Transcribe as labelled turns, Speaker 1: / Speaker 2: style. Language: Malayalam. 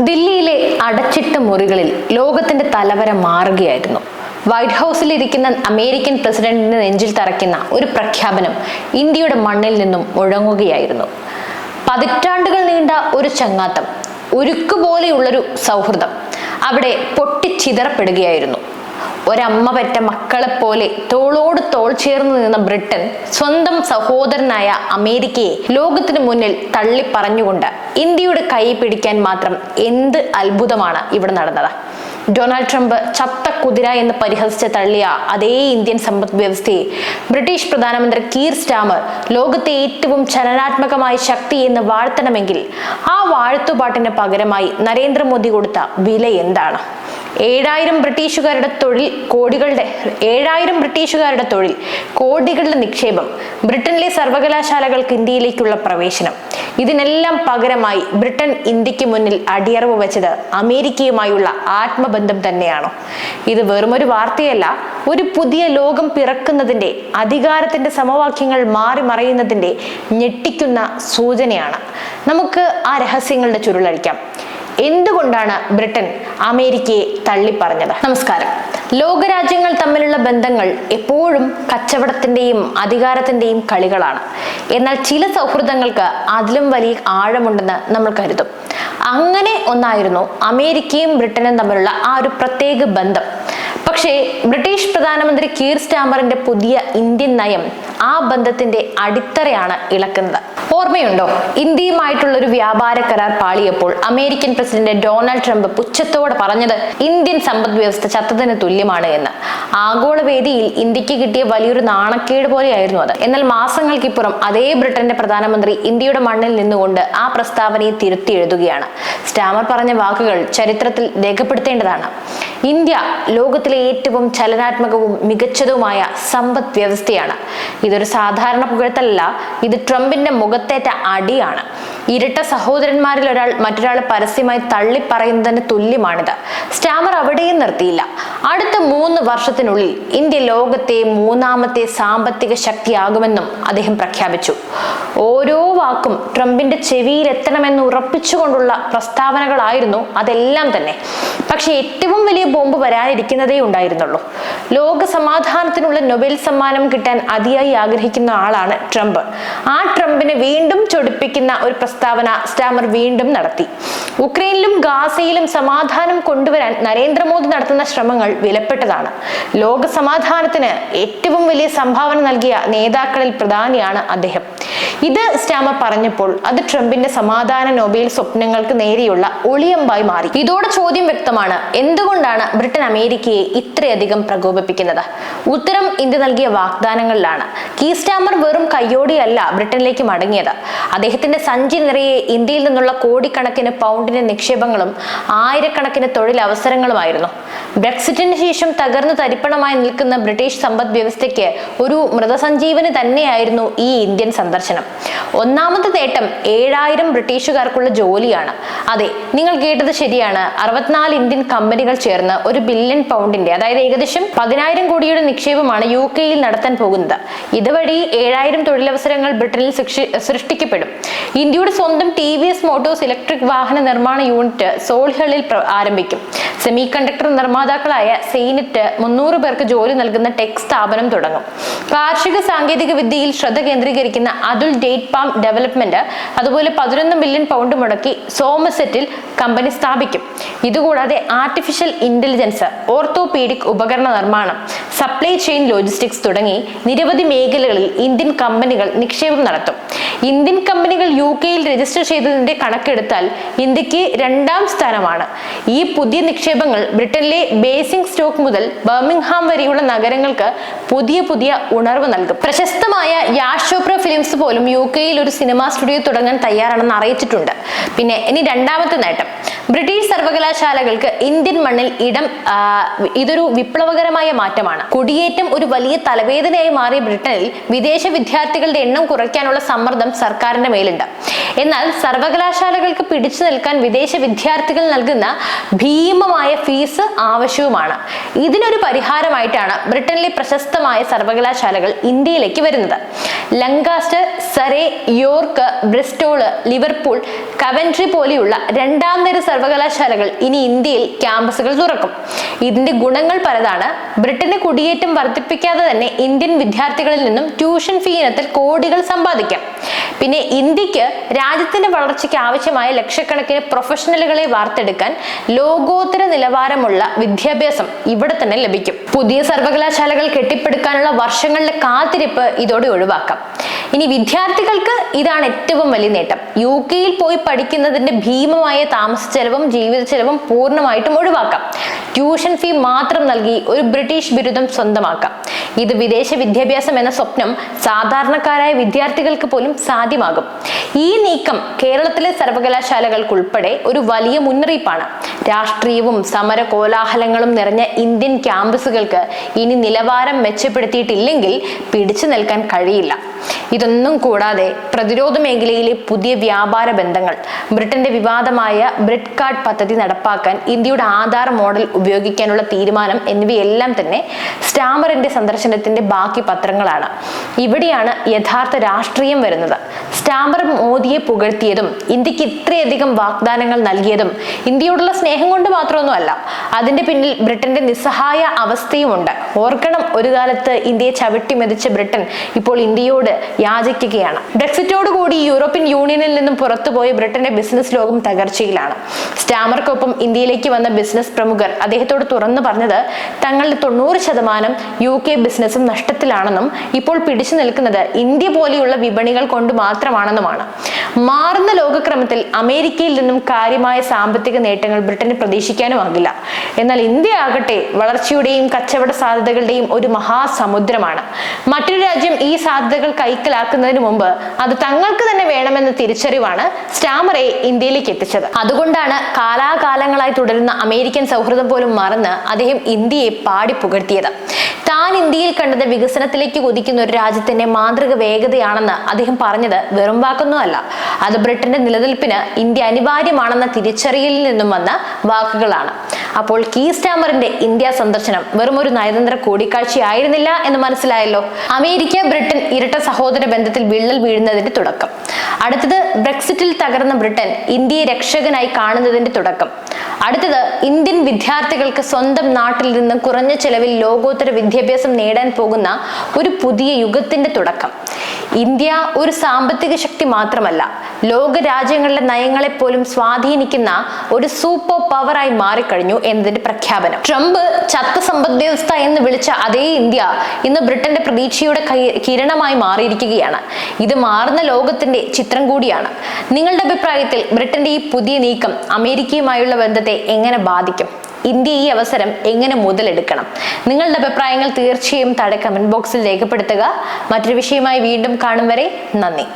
Speaker 1: ദില്ലിയിലെ അടച്ചിട്ട മുറികളിൽ ലോകത്തിന്റെ തലവര മാറുകയായിരുന്നു. വൈറ്റ് ഹൗസിൽ ഇരിക്കുന്ന അമേരിക്കൻ പ്രസിഡന്റിന്റെ നെഞ്ചിൽ തറയ്ക്കുന്ന ഒരു പ്രഖ്യാപനം ഇന്ത്യയുടെ മണ്ണിൽ നിന്നും മുഴങ്ങുകയായിരുന്നു. പതിറ്റാണ്ടുകൾ നീണ്ട ഒരു ചങ്ങാത്തം ഉരുക്കുപോലെയുള്ളൊരു സൗഹൃദം അവിടെ പൊട്ടിച്ചിതറപ്പെടുകയായിരുന്നു. ഒരമ്മ പറ്റ മക്കളെ പോലെ തോളോട് തോൾ ചേർന്ന് നിന്ന ബ്രിട്ടൻ സ്വന്തം സഹോദരനായ അമേരിക്കയെ ലോകത്തിന് മുന്നിൽ തള്ളി പറഞ്ഞുകൊണ്ട് ഇന്ത്യയുടെ കൈ പിടിക്കാൻ മാത്രം എന്ത് അത്ഭുതമാണ് ഇവിടെ നടന്നത്? ഡൊണാൾഡ് ട്രംപ് ചത്ത കുതിര എന്ന് പരിഹസിച്ച് തള്ളിയ അതേ ഇന്ത്യൻ സമ്പദ് വ്യവസ്ഥയെ ബ്രിട്ടീഷ് പ്രധാനമന്ത്രി കീർ സ്റ്റാമർ ലോകത്തെ ഏറ്റവും ചലനാത്മകമായ ശക്തി എന്ന് വാഴ്ത്തണമെങ്കിൽ ആ വാഴ്ത്തുപാട്ടിന് പകരമായി നരേന്ദ്രമോദി കൊടുത്ത വില എന്താണ്? ഏഴായിരം ബ്രിട്ടീഷുകാരുടെ തൊഴിൽ കോടികളുടെ ഏഴായിരം ബ്രിട്ടീഷുകാരുടെ തൊഴിൽ കോടികളുടെ നിക്ഷേപം ബ്രിട്ടനിലെ സർവകലാശാലകൾക്ക് ഇന്ത്യയിലേക്കുള്ള പ്രവേശനം. ഇതിനെല്ലാം പകരമായി ബ്രിട്ടൻ ഇന്ത്യയ്ക്ക് മുന്നിൽ അടിയറവ് വെച്ചത് അമേരിക്കയുമായുള്ള ആത്മബന്ധം തന്നെയാണോ. ഇത് വെറുമൊരു വാർത്തയല്ല ഒരു പുതിയ ലോകം പിറക്കുന്നതിന്റെ അധികാരത്തിന്റെ സമവാക്യങ്ങൾ മാറി മറയുന്നതിന്റെ ഞെട്ടിക്കുന്ന സൂചനയാണ്. നമുക്ക് ആ രഹസ്യങ്ങളുടെ ചുരുളഴിക്കാം. എന്തുകൊണ്ടാണ് ബ്രിട്ടൻ അമേരിക്കയെ തള്ളിപ്പറഞ്ഞത്? നമസ്കാരം. ലോകരാജ്യങ്ങൾ തമ്മിലുള്ള ബന്ധങ്ങൾ എപ്പോഴും കച്ചവടത്തിന്റെയും അധികാരത്തിന്റെയും കളികളാണ്. എന്നാൽ ചില സൗഹൃദങ്ങൾക്ക് അതിലും വലിയ ആഴമുണ്ടെന്ന് നമ്മൾ കരുതും. അങ്ങനെ ഒന്നായിരുന്നു അമേരിക്കയും ബ്രിട്ടനും തമ്മിലുള്ള ആ ഒരു പ്രത്യേക ബന്ധം. പക്ഷേ ബ്രിട്ടീഷ് പ്രധാനമന്ത്രി കീർ സ്റ്റാമറിന്റെ പുതിയ ഇന്ത്യൻ നയം ആ ബന്ധത്തിന്റെ അടിത്തറയാണ് ഇളക്കുന്നത്. ഓർമ്മയുണ്ടോ? ഇന്ത്യയുമായിട്ടുള്ള ഒരു വ്യാപാര കരാർ പാളിയപ്പോൾ അമേരിക്കൻ പ്രസിഡന്റ് ഡൊണാൾഡ് ട്രംപ് പുച്ഛത്തോടെ പറഞ്ഞത് ഇന്ത്യൻ സമ്പദ് വ്യവസ്ഥ ചത്തതിന് തുല്യമാണ് എന്ന്. ആഗോള വേദിയിൽ ഇന്ത്യയ്ക്ക് കിട്ടിയ വലിയൊരു നാണക്കേട് പോലെയായിരുന്നു അത്. എന്നാൽ മാസങ്ങൾക്കിപ്പുറം അതേ ബ്രിട്ടന്റെ പ്രധാനമന്ത്രി ഇന്ത്യയുടെ മണ്ണിൽ നിന്നുകൊണ്ട് ആ പ്രസ്താവനയെ തിരുത്തി എഴുതുകയാണ്. സ്റ്റാമർ പറഞ്ഞ വാക്കുകൾ ചരിത്രത്തിൽ രേഖപ്പെടുത്തേണ്ടതാണ്. ഇന്ത്യ ലോകത്തിലെ ഏറ്റവും ചലനാത്മകവും മികച്ചതുമായ സമ്പദ് വ്യവസ്ഥയാണ്. ഇതൊരു സാധാരണ പുകഴ്ത്തലല്ല. ഇത് ട്രംപിന്റെ മുഖത്തേറ്റ അടിയാണ്. ഇരട്ട സഹോദരന്മാരിൽ ഒരാൾ മറ്റൊരാളെ പരസ്യമായി തള്ളി പറയുന്നതിന് തുല്യമാണിത്. സ്റ്റാമർ അവിടെയും നിർത്തിയില്ല. അടുത്ത മൂന്ന് വർഷത്തിനുള്ളിൽ ഇന്ത്യ ലോകത്തെ മൂന്നാമത്തെ സാമ്പത്തിക ശക്തിയാകുമെന്നും അദ്ദേഹം പ്രഖ്യാപിച്ചു. ഓരോ വാക്കും ട്രംപിന്റെ ചെവിയിലെത്തണമെന്ന് ഉറപ്പിച്ചുകൊണ്ടുള്ള പ്രസ്താവനകളായിരുന്നു അതെല്ലാം തന്നെ. പക്ഷെ ഏറ്റവും വലിയ ബോംബ് വരാനിരിക്കുന്നതേ ഉണ്ടായിരുന്നുള്ളൂ. ലോക സമാധാനത്തിനുള്ള നൊബേൽ സമ്മാനം കിട്ടാൻ അതിയായി ആഗ്രഹിക്കുന്ന ആളാണ് ട്രംപ്. ആ ട്രംപിനെ വീണ്ടും ചൊടിപ്പിക്കുന്ന ഒരു പ്രസ്താവന സ്റ്റാമർ വീണ്ടും നടത്തി. ഉക്രൈനിലും ഗാസയിലും സമാധാനം കൊണ്ടുവരാൻ നരേന്ദ്രമോദി നടത്തുന്ന ശ്രമങ്ങൾ വിലപ്പെട്ടതാണ്. ലോക സമാധാനത്തിന് ഏറ്റവും വലിയ സംഭാവന നൽകിയ നേതാക്കളിൽ പ്രധാനിയാണ് അദ്ദേഹം. ഇത് സ്റ്റാമർ പറഞ്ഞപ്പോൾ അത് ട്രംപിന്റെ സമാധാന നൊബേൽ സ്വപ്നങ്ങൾക്ക് നേരെയുള്ള ഒളിയമ്പായി മാറി. ഇതോടെ ചോദ്യം വ്യക്തമാണ്. എന്തുകൊണ്ടാണ് ബ്രിട്ടൻ അമേരിക്കയെ ഇത്രയധികം പ്രകോപിപ്പിക്കുന്നത്? ഉത്തരം ഇന്ത്യ നൽകിയ വാഗ്ദാനങ്ങളിലാണ്. കീ സ്റ്റാമർ വെറും കയ്യോടിയല്ല ബ്രിട്ടനിലേക്ക് മടങ്ങിയത്. അദ്ദേഹത്തിന്റെ സഞ്ചി നിറയെ ഇന്ത്യയിൽ നിന്നുള്ള കോടിക്കണക്കിന് പൗണ്ടിന്റെ നിക്ഷേപങ്ങളും ആയിരക്കണക്കിന് തൊഴിലവസരങ്ങളുമായിരുന്നു. ബ്രെക്സിറ്റിന് ശേഷം തകർന്നു തരിപ്പണമായി നിൽക്കുന്ന ബ്രിട്ടീഷ് സമ്പദ് വ്യവസ്ഥയ്ക്ക് ഒരു മൃതസഞ്ജീവനി തന്നെയായിരുന്നു ഈ ഇന്ത്യൻ സന്ദർശനം. ഒന്നാമത്തെ നേട്ടം ഏഴായിരം ബ്രിട്ടീഷുകാർക്കുള്ള ജോലിയാണ്. അതെ നിങ്ങൾ കേട്ടത് ശരിയാണ്. അറുപത്തിനാല് ഇന്ത്യൻ കമ്പനികൾ ചേർന്ന് ഒരു ബില്യൺ പൗണ്ടിന്റെ അതായത് ഏകദേശം പതിനായിരം കോടിയുടെ നിക്ഷേപമാണ് യു കെയിൽ നടത്താൻ പോകുന്നത്. ഇതുവഴി ഏഴായിരം തൊഴിലവസരങ്ങൾ ബ്രിട്ടനിൽ സൃഷ്ടിക്കപ്പെടും. ഇന്ത്യയുടെ സ്വന്തം T V S motors electric വാഹന നിർമ്മാണ യൂണിറ്റ് സോൾഹളിൽ ആരംഭിക്കും. സെമി കണ്ടക്ടർ നിർമ്മാതാക്കളായ സെയിനറ്റ് മുന്നൂറ് പേർക്ക് ജോലി നൽകുന്ന ടെക് സ്ഥാപനം തുടങ്ങും. കാർഷിക സാങ്കേതിക വിദ്യയിൽ ശ്രദ്ധ കേന്ദ്രീകരിക്കുന്ന അതുൽ ഡേറ്റ് പാം ഡെവലപ്മെന്റ് അതുപോലെ പതിനൊന്ന് ബില്യൺ പൗണ്ട് മുടക്കി സോമസെറ്റിൽ കമ്പനി സ്ഥാപിക്കും. ഇതുകൂടാതെ ആർട്ടിഫിഷ്യൽ ഇന്റലിജൻസ് ഓർത്തോപീഡിക് ഉപകരണ നിർമ്മാണം സപ്ലൈ ചെയിൻ ലോജിസ്റ്റിക്സ് തുടങ്ങി നിരവധി മേഖലകളിൽ ഇന്ത്യൻ കമ്പനികൾ നിക്ഷേപം നടത്തും. ഇന്ത്യൻ കമ്പനികൾ യു കെയിൽ രജിസ്റ്റർ ചെയ്തതിന്റെ കണക്കെടുത്താൽ ഇന്ത്യയ്ക്ക് രണ്ടാം സ്ഥാനമാണ്. ഈ പുതിയ നിക്ഷേപങ്ങൾ ബ്രിട്ടനിലെ ബേസിംഗ് സ്റ്റോക്ക് മുതൽ ബർമിംഗ്ഹാം വരെയുള്ള നഗരങ്ങൾക്ക് പുതിയ പുതിയ ഉണർവ് നൽകും. പ്രശസ്തമായ യാഷോപ്ര ഫിലിംസ് പോലും യു കെയിൽ ഒരു സിനിമാ സ്റ്റുഡിയോ തുടങ്ങാൻ തയ്യാറാണെന്ന് അറിയിച്ചിട്ടുണ്ട്. പിന്നെ ഇനി രണ്ടാമത്തെ നേട്ടം. ബ്രിട്ടീഷ് സർവകലാശാലകൾക്ക് ഇന്ത്യൻ മണ്ണിൽ ഇടം ഇതൊരു വിപ്ലവകരമായ മാറ്റമാണ്. കുടിയേറ്റം ഒരു വലിയ തലവേദനയായി മാറിയ ബ്രിട്ടനിൽ വിദേശ വിദ്യാർത്ഥികളുടെ എണ്ണം കുറയ്ക്കാനുള്ള സമ്മർദ്ദം സർക്കാരിന്റെ മേലുണ്ട്. എന്നാൽ സർവകലാശാലകൾക്ക് പിടിച്ചു നിൽക്കാൻ വിദേശ വിദ്യാർത്ഥികൾ നൽകുന്ന ഭീമമായ ഫീസ് ആവശ്യവുമാണ്. ഇതിനൊരു പരിഹാരമായിട്ടാണ് ബ്രിട്ടനിലെ പ്രശസ്തമായ സർവകലാശാലകൾ ഇന്ത്യയിലേക്ക് വരുന്നത്. Lancaster Surrey York Bristol Liverpool Coventry പോലെയുള്ള രണ്ടാം നിര സർവകലാശാലകൾ ഇനി ഇന്ത്യയിൽ ക്യാമ്പസുകൾ തുറക്കും. ഇതിന്റെ ഗുണങ്ങൾ പലതാണ്. ബ്രിട്ടന്റെ കുടിയേറ്റം വർദ്ധിപ്പിക്കാതെ തന്നെ ഇന്ത്യൻ വിദ്യാർത്ഥികളിൽ നിന്നും ട്യൂഷൻ ഫീ ഇനത്തിൽ കോടികൾ സമ്പാദിക്കാം. പിന്നെ ഇന്ത്യയ്ക്ക് രാജ്യത്തിന്റെ വളർച്ചയ്ക്ക് ആവശ്യമായ ലക്ഷക്കണക്കിന് പ്രൊഫഷണലുകളെ വാർത്തെടുക്കാൻ ലോകോത്തര നിലവാരമുള്ള വിദ്യാഭ്യാസം ഇവിടെ തന്നെ ലഭിക്കും. പുതിയ സർവകലാശാലകൾ കെട്ടിപ്പടുക്കാനുള്ള വർഷങ്ങളുടെ കാത്തിരിപ്പ് ഇതോടെ ഒഴിവാക്കാം. ഇനി വിദ്യാർത്ഥികൾക്ക് ഇതാണ് ഏറ്റവും വലിയ നേട്ടം. യു കെയിൽ പോയി പഠിക്കുന്നതിന്റെ ഭീമമായ താമസ ചെലവും ജീവിത ചെലവും പൂർണമായിട്ടും ഒഴിവാക്കാം. ട്യൂഷൻ ഫീ മാത്രം നൽകി ഒരു ബ്രിട്ടീഷ് ബിരുദം സ്വന്തമാക്കാം. ഇത് വിദേശ വിദ്യാഭ്യാസം എന്ന സ്വപ്നം സാധാരണക്കാരായ വിദ്യാർത്ഥികൾക്ക് പോലും സാധ്യമാകും. ഈ നീക്കം കേരളത്തിലെ സർവകലാശാലകൾക്കുൾപ്പെടെ ഒരു വലിയ മുന്നറിയിപ്പാണ്. രാഷ്ട്രീയവും സമര കോലാഹലങ്ങളും നിറഞ്ഞ ഇന്ത്യൻ ക്യാമ്പസുകൾക്ക് ഇനി നിലവാരം മെച്ചപ്പെടുത്തിയിട്ടില്ലെങ്കിൽ പിടിച്ചു നിൽക്കാൻ കഴിയില്ല. ഇതൊന്നും കൂടാതെ പ്രതിരോധ മേഖലയിലെ പുതിയ വ്യാപാര ബന്ധങ്ങൾ ബ്രിട്ടന്റെ വിവാദമായ ബ്രിഡ് കാർഡ് പദ്ധതി നടപ്പാക്കാൻ ഇന്ത്യയുടെ ആധാർ മോഡൽ ഉപയോഗിക്കാനുള്ള തീരുമാനം എന്നിവയെല്ലാം തന്നെ സ്റ്റാമറിന്റെ സന്ദർശനത്തിന്റെ ബാക്കി പത്രങ്ങളാണ്. ഇവിടെയാണ് യഥാർത്ഥ രാഷ്ട്രീയം വരുന്നത്. സ്റ്റാമർ മോദിയെ പുകഴ്ത്തിയതും ഇന്ത്യയ്ക്ക് ഇത്രയധികം വാഗ്ദാനങ്ങൾ നൽകിയതും ഇന്ത്യയോടുള്ള സ്നേഹം കൊണ്ട് മാത്രമൊന്നുമല്ല അതിന്റെ പിന്നിൽ ബ്രിട്ടന്റെ നിസ്സഹായ അവസ്ഥയുമുണ്ട്. ഓർക്കണം ഒരു കാലത്ത് ഇന്ത്യയെ ചവിട്ടി മെതിച്ച ബ്രിട്ടൻ ഇപ്പോൾ ഇന്ത്യയോട് യാചിക്കുകയാണ്. ബ്രെക്സിറ്റോട് കൂടി യൂറോപ്യൻ യൂണിയനിൽ നിന്നും പുറത്തുപോയ ബ്രിട്ടന്റെ ബിസിനസ് ലോകം തകർച്ചയിലാണ്. സ്റ്റാമർക്കൊപ്പം ഇന്ത്യയിലേക്ക് വന്ന ബിസിനസ് പ്രമുഖർ അദ്ദേഹത്തോട് തുറന്നു പറഞ്ഞത് തങ്ങളുടെ തൊണ്ണൂറ് ശതമാനം യു കെ ബിസിനസ്സും നഷ്ടത്തിലാണെന്നും ഇപ്പോൾ പിടിച്ചു നിൽക്കുന്നത് ഇന്ത്യ പോലെയുള്ള വിപണികൾ കൊണ്ട് മാത്രമാണെന്നുമാണ്. മാറുന്ന ലോകക്രമത്തിൽ അമേരിക്കയിൽ നിന്നും കാര്യമായ സാമ്പത്തിക നേട്ടങ്ങൾ ബ്രിട്ടന് പ്രതീക്ഷിക്കാനുമാകില്ല എന്നാൽ ഇന്ത്യ ആകട്ടെ വളർച്ചയുടെയും കച്ചവട സാധ്യതകളുടെയും ഒരു മഹാസമുദ്രമാണ്. മറ്റൊരു രാജ്യം ഈ സാധ്യതകൾ കൈക്കലാക്കുന്നതിന് മുമ്പ് അത് തങ്ങൾക്ക് തന്നെ വേണമെന്ന തിരിച്ചറിവാണ് സ്റ്റാമറെ ഇന്ത്യയിലേക്ക് എത്തിച്ചത്. അതുകൊണ്ടാണ് കാലാകാലങ്ങളായി തുടരുന്ന അമേരിക്കൻ സൗഹൃദം പോലും മറന്ന് അദ്ദേഹം ഇന്ത്യയെ പാടി പുകഴ്ത്തിയത്. താൻ ഇന്ത്യയിൽ കണ്ടത് വികസനത്തിലേക്ക് കുതിക്കുന്ന ഒരു രാജ്യത്തിന്റെ മാതൃക വേഗതയാണെന്ന് അദ്ദേഹം പറഞ്ഞത് വെറും വാക്കൊന്നുമല്ല. അത് ബ്രിട്ടന്റെ നിലനിൽപ്പിന് ഇന്ത്യ അനിവാര്യമാണെന്ന തിരിച്ചറിയലിൽ നിന്നും വന്ന വാക്കുകളാണ്. അപ്പോൾ കീ സ്റ്റാമറിന്റെ ഇന്ത്യ സന്ദർശനം വെറും ഒരു നയതന്ത്ര കൂടിക്കാഴ്ചയായിരുന്നില്ല എന്ന് മനസ്സിലായല്ലോ? അമേരിക്ക ബ്രിട്ടൻ ഇരട്ട സഹോദര ബന്ധത്തിൽ വിള്ളൽ വീഴുന്നതിന്റെ തുടക്കം. അടുത്തത് ബ്രെക്സിറ്റിൽ തകർന്ന ബ്രിട്ടൻ ഇന്ത്യയെ രക്ഷകനായി കാണുന്നതിന്റെ തുടക്കം. അടുത്തത് ഇന്ത്യൻ വിദ്യാർത്ഥികൾക്ക് സ്വന്തം നാട്ടിൽ നിന്ന് കുറഞ്ഞ ചെലവിൽ ലോകോത്തര വിദ്യാഭ്യാസം നേടാൻ പോകുന്ന ഒരു പുതിയ യുഗത്തിന്റെ തുടക്കം. ഇന്ത്യ ഒരു സാമ്പത്തിക ശക്തി മാത്രമല്ല ലോക രാജ്യങ്ങളുടെ നയങ്ങളെ പോലും സ്വാധീനിക്കുന്ന ഒരു സൂപ്പർ പവറായി മാറിക്കഴിഞ്ഞു എന്നതിന്റെ പ്രഖ്യാപനം. ട്രംപ് ചത്ത സമ്പദ് വ്യവസ്ഥ എന്ന് വിളിച്ച അതേ ഇന്ത്യ ഇന്ന് ബ്രിട്ടന്റെ പ്രതീക്ഷയുടെ കിരണമായി മാറിയിരിക്കുകയാണ്. ഇത് മാറുന്ന ലോകത്തിന്റെ ചിത്രം കൂടിയാണ്. നിങ്ങളുടെ അഭിപ്രായത്തിൽ ബ്രിട്ടന്റെ ഈ പുതിയ നീക്കം അമേരിക്കയുമായുള്ള ബന്ധത്തെ എങ്ങനെ ബാധിക്കും? ഇന്ത്യ ഈ അവസരം എങ്ങനെ മുതലെടുക്കണം? നിങ്ങളുടെ അഭിപ്രായങ്ങൾ തീർച്ചയായും താഴെ കമന്റ് ബോക്സിൽ രേഖപ്പെടുത്തുക. മറ്റൊരു വിഷയമായി വീണ്ടും കാണും വരെ നന്ദി.